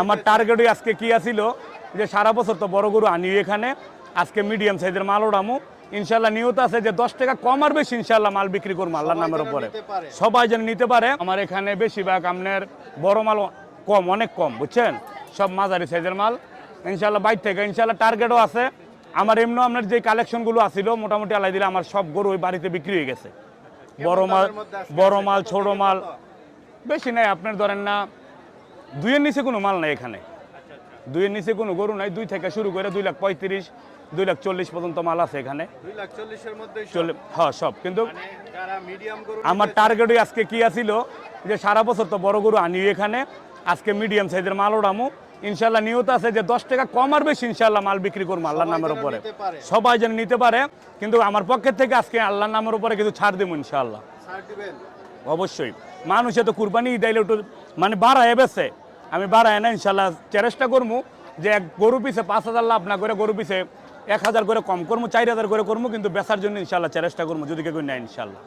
আমার টার্গেটই আজকে কি আছিল? যে সারা বছর তো বড় গরু আনি এখানে আজকে মিডিয়াম সাইজের মাল ওড়ামু। ইনশাল্লাহ নিয়ত আছে যে দশ টাকা কম আর বেশি ইনশাল্লাহ মাল বিক্রি করব আল্লাহর নামের উপরে। সবাই যেন নিতে পারে। আমার এখানে বেশিরভাগ আপনার বড় মাল কম অনেক কম বুঝছেন? সব মাঝারি সাইজের মাল। ইনশাল্লাহ বাইর থেকে ইনশাল্লাহ টার্গেটও আছে। আমার এমনি আপনার যে কালেকশনগুলো আছিল মোটামুটি আলাই দিলে আমার সব গরু ওই বাড়িতে বিক্রি হয়ে গেছে। বড় মাল বড় মাল ছোট মাল বেশি নাই আপনার ধরেন না দুইয়ের নিচে কোনো মাল নাই এখানে। দুইয়ের নিচে কোনো গরু নাই। দুই থেকে শুরু করে দুই লাখ পঁয়ত্রিশ দুই লাখ চল্লিশ পর্যন্ত মাল আছে এখানে। হ্যাঁ সব। কিন্তু মানে আমার টার্গেটই আজকে কি আছিল? যে সারা বছর তো বড় গরু আনি এখানে। আজকে মিডিয়াম সাইজের মাল ওড়ামু। ইনশাল্লাহ নিয়ত আছে যে দশ টাকা কম আর বেশি ইনশাল্লাহ মাল বিক্রি করব আল্লাহর নামের উপরে। সবাই যেন নিতে পারে। কিন্তু আমার পক্ষের থেকে আজকে আল্লাহর নামের উপরে কিছু ছাড় দেবো ইনশাল্লাহ অবশ্যই। মানুষে তো কুরবানি দিলে একটু মানে বাড়ায় বেছে। আমি বাড়ায় না, ইনশাল্লাহ চেষ্টা করব যে এক গরু পিছে পাঁচ হাজার লাভ না করে গরু পিছে এক হাজার করে কম করব চার হাজার করে করব কিন্তু বেচার জন্য ইনশাল্লাহ চেষ্টা করব যদি কেউ নেয় ইনশাল্লাহ।